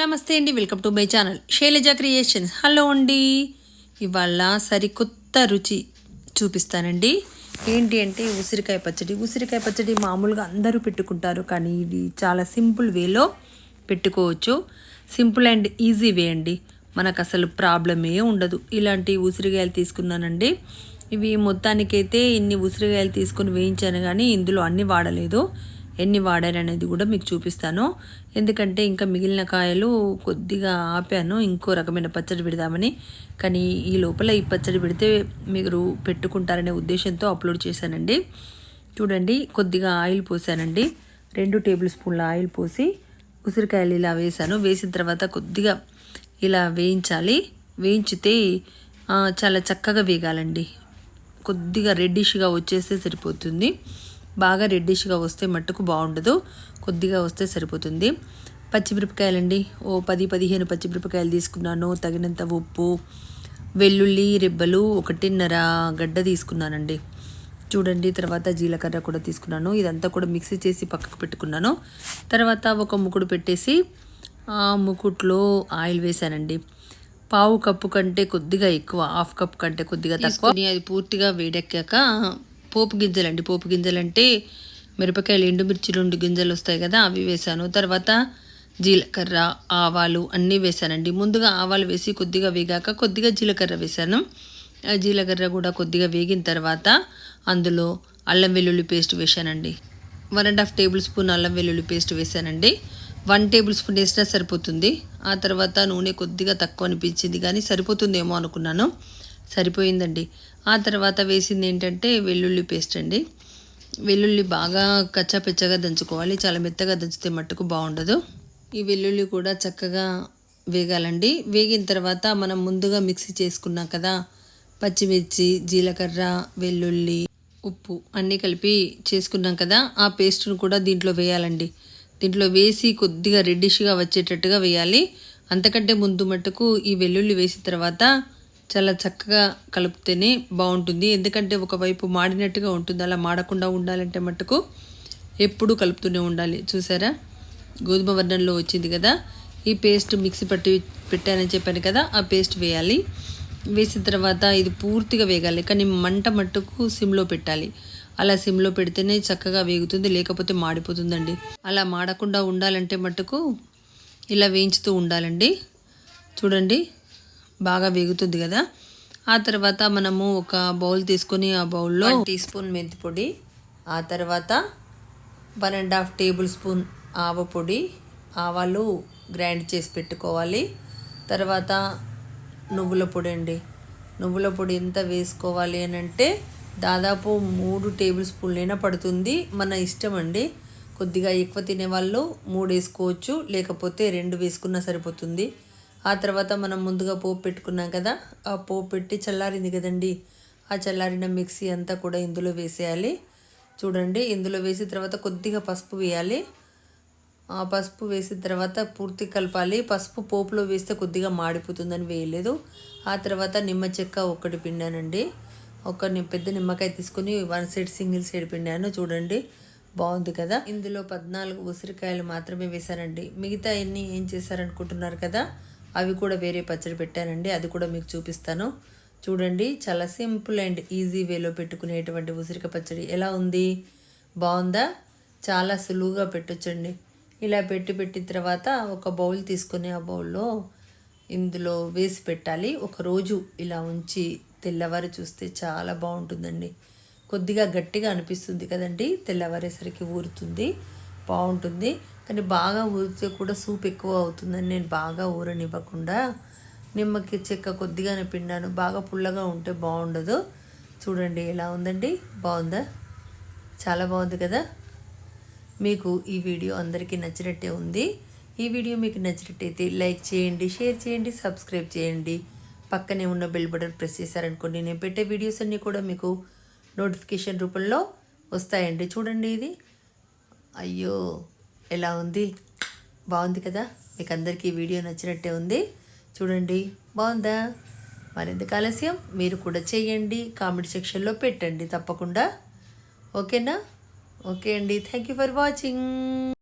నమస్తే అండి welcome to my channel Shailaja creations. Hello అండి. ఇవాళ సరికొత్త రుచి చూపిస్తానండి. ఏంటి అంటే ఉసిరికాయ పచ్చడి. ఉసిరికాయ పచ్చడి మామూలుగా అందరూ పెట్టుకుంటారు కానీ ఇది చాలా సింపుల్ వేలో పెట్టుకోవచ్చు. సింపుల్ అండ్ ఈజీ వే అండి. మనకు అసలు ప్రాబ్లమే ఉండదు. ఇలాంటి ఉసిరికాయలు తీసుకున్నానండి. ఇవి మొత్తానికైతే ఇన్ని ఉసిరికాయలు తీసుకొని వేయించాను కానీ ఇందులో అన్నీ వాడలేదు. ఎన్ని వాడారనేది కూడా మీకు చూపిస్తాను. ఎందుకంటే ఇంకా మిగిలిన కాయలు కొద్దిగా ఆపాను. ఇంకో రకమైన పచ్చడి పెడదామని. కానీ ఈ లోపల ఈ పచ్చడి పెడితే మీరు పెట్టుకుంటారనే ఉద్దేశంతో అప్లోడ్ చేశానండి. చూడండి కొద్దిగా ఆయిల్ పోసానండి. రెండు టేబుల్ స్పూన్ల ఆయిల్ పోసి ఉసిరికాయలు ఇలా వేసాను. వేసిన తర్వాత కొద్దిగా ఇలా వేయించాలి. వేయించితే చాలా చక్కగా వేగాలండి. కొద్దిగా రెడ్డిష్గా వచ్చేస్తే సరిపోతుంది. బాగా రెడ్డిష్గా వస్తే మట్టుకు బాగుండదు. కొద్దిగా వస్తే సరిపోతుంది. పచ్చిమిరపకాయలండి. ఓ పది పదిహేను పచ్చిమిరపకాయలు తీసుకున్నాను. తగినంత ఉప్పు వెల్లుల్లి రిబ్బలు ఒకటిన్నర గడ్డ తీసుకున్నానండి. చూడండి తర్వాత జీలకర్ర కూడా తీసుకున్నాను. ఇదంతా కూడా మిక్సీ చేసి పక్కకు పెట్టుకున్నాను. తర్వాత ఒక ముకుడు పెట్టేసి ఆ ముకుట్లో ఆయిల్ వేసానండి పావు కప్పు కంటే కొద్దిగా ఎక్కువ హాఫ్ కప్ కంటే కొద్దిగా తక్కువ. అది పూర్తిగా వేడెక్కాక పోపు గింజలండి. పోపు గింజలు అంటే మిరపకాయలు ఎండుమిర్చి రెండు గింజలు వస్తాయి కదా అవి వేసాను. తర్వాత జీలకర్ర ఆవాలు అన్నీ వేసానండి. ముందుగా ఆవాలు వేసి కొద్దిగా వేగాక కొద్దిగా జీలకర్ర వేసాను. ఆ జీలకర్ర కూడా కొద్దిగా వేగిన తర్వాత అందులో అల్లం వెల్లుల్లి పేస్ట్ వేసానండి one and half tablespoon అల్లం వెల్లుల్లి పేస్ట్ వేశానండి వన్ టేబుల్ స్పూన్ వేసినా సరిపోతుంది. ఆ తర్వాత నూనె కొద్దిగా తక్కువ అనిపించింది కానీ సరిపోతుందేమో అనుకున్నాను. సరిపోయిందండి. ఆ తర్వాత వేసింది ఏంటంటే వెల్లుల్లి పేస్ట్ అండి. వెల్లుల్లి బాగా కచ్చాపెచ్చగా దంచుకోవాలి. చాలా మెత్తగా దంచితే మట్టుకు బాగుండదు. ఈ వెల్లుల్లి కూడా చక్కగా వేగాలండి. వేగిన తర్వాత మనం ముందుగా మిక్సీ చేసుకున్నాం కదా పచ్చిమిర్చి జీలకర్ర వెల్లుల్లి ఉప్పు అన్నీ కలిపి చేసుకున్నాం కదా ఆ పేస్ట్ను కూడా దీంట్లో వేయాలండి. దీంట్లో వేసి కొద్దిగా రెడ్డిష్గా వచ్చేటట్టుగా వేయాలి. అంతకంటే ముందు మట్టుకు ఈ వెల్లుల్లి వేసిన తర్వాత చాలా చక్కగా కలుపుతేనే బాగుంటుంది. ఎందుకంటే ఒకవైపు మాడినట్టుగా ఉంటుంది. అలా మాడకుండా ఉండాలంటే మట్టుకు ఎప్పుడూ కలుపుతూనే ఉండాలి. చూసారా? గోధుమ వర్ణంలో వచ్చింది కదా? ఈ పేస్ట్ మిక్సీ పట్టి పెట్టానని చెప్పాను కదా ఆ పేస్ట్ వేయాలి. వేసిన తర్వాత ఇది పూర్తిగా వేగాలి. కానీ మంట మట్టుకు సిమ్లో పెట్టాలి. అలా సిమ్లో పెడితేనే చక్కగా వేగుతుంది లేకపోతే మాడిపోతుందండి. అలా మాడకుండా ఉండాలంటే మట్టుకు ఇలా వేయించుతూ ఉండాలండి. చూడండి. బాగా వేగుతుంది కదా. ఆ తర్వాత మనము ఒక బౌల్ తీసుకొని ఆ బౌల్లో టీ స్పూన్ మెంతి పొడి ఆ తర్వాత one and half tablespoon ఆవ పొడి ఆవాలు గ్రైండ్ చేసి పెట్టుకోవాలి. తర్వాత నువ్వుల పొడి అండి. నువ్వుల పొడి ఎంత వేసుకోవాలి అని అంటే దాదాపు మూడు టేబుల్ స్పూన్లైనా పడుతుంది. మన ఇష్టం అండి. కొద్దిగా ఎక్కువ తినేవాళ్ళు మూడు వేసుకోవచ్చు లేకపోతే రెండు వేసుకున్నా సరిపోతుంది. ఆ తర్వాత మనం ముందుగా పోపు పెట్టుకున్నాం కదా ఆ పోపు పెట్టి చల్లారింది కదండి. ఆ చల్లారిన మిక్సీ అంతా కూడా ఇందులో వేసేయాలి. చూడండి ఇందులో వేసిన తర్వాత కొద్దిగా పసుపు వేయాలి. ఆ పసుపు వేసిన తర్వాత పూర్తి కలపాలి. పసుపు పోపులో వేస్తే కొద్దిగా మాడిపోతుందని వేయలేదు. ఆ తర్వాత నిమ్మ చెక్క ఒక్కటి పిండానండి. ఒక పెద్ద నిమ్మకాయ తీసుకొని వన్ సైడ్ సింగిల్ సైడ్ పిండాను. చూడండి బాగుంది కదా. ఇందులో పద్నాలుగు ఉసిరికాయలు మాత్రమే వేశానండి. మిగతా ఎన్ని ఏం చేశారనుకుంటున్నారు కదా అవి కూడా వేరే పచ్చడి పెట్టానండి. అది కూడా మీకు చూపిస్తాను. చూడండి చాలా సింపుల్ అండ్ ఈజీ వేలో పెట్టుకునేటువంటి ఉసిరిక పచ్చడి. ఎలా ఉంది? బాగుందా? చాలా సులువుగా పెట్టొచ్చండి. ఇలా పెట్టి పెట్టిన తర్వాత ఒక బౌల్ తీసుకుని ఆ బౌల్లో ఇందులో వేసి పెట్టాలి. ఒకరోజు ఇలా ఉంచి తెల్లవారి చూస్తే చాలా బాగుంటుందండి. కొద్దిగా గట్టిగా అనిపిస్తుంది కదండి తెల్లవారేసరికి ఊరుతుంది. బాగుంటుంది. కానీ బాగా ఊరితే కూడా సూప్ ఎక్కువ అవుతుందని నేను బాగా ఊరనివ్వకుండా నిమ్మకి చెక్క కొద్దిగానే పిండాను. బాగా పుల్లగా ఉంటే బాగుండదు. చూడండి ఎలా ఉందండి. బాగుందా? చాలా బాగుంది కదా? మీకు ఈ వీడియో అందరికీ నచ్చినట్టే ఉంది. ఈ వీడియో మీకు నచ్చినట్టయితే లైక్ చేయండి షేర్ చేయండి సబ్స్క్రైబ్ చేయండి. పక్కనే ఉన్న బెల్ బటన్ ప్రెస్ చేశారనుకోండి. నేను పెట్టే వీడియోస్ అన్నీ కూడా మీకు నోటిఫికేషన్ రూపంలో వస్తాయండి. చూడండి ఇది. అయ్యో ఎలా ఉంది? బాగుంది కదా? మీకు అందరికీ వీడియో నచ్చినట్టే ఉంది. చూడండి బాగుందా? మరింత ఆలస్యం మీరు కూడా చేయండి. కామెంట్ సెక్షన్లో పెట్టండి తప్పకుండా. ఓకేనా? ఓకే అండి. Thank you for watching.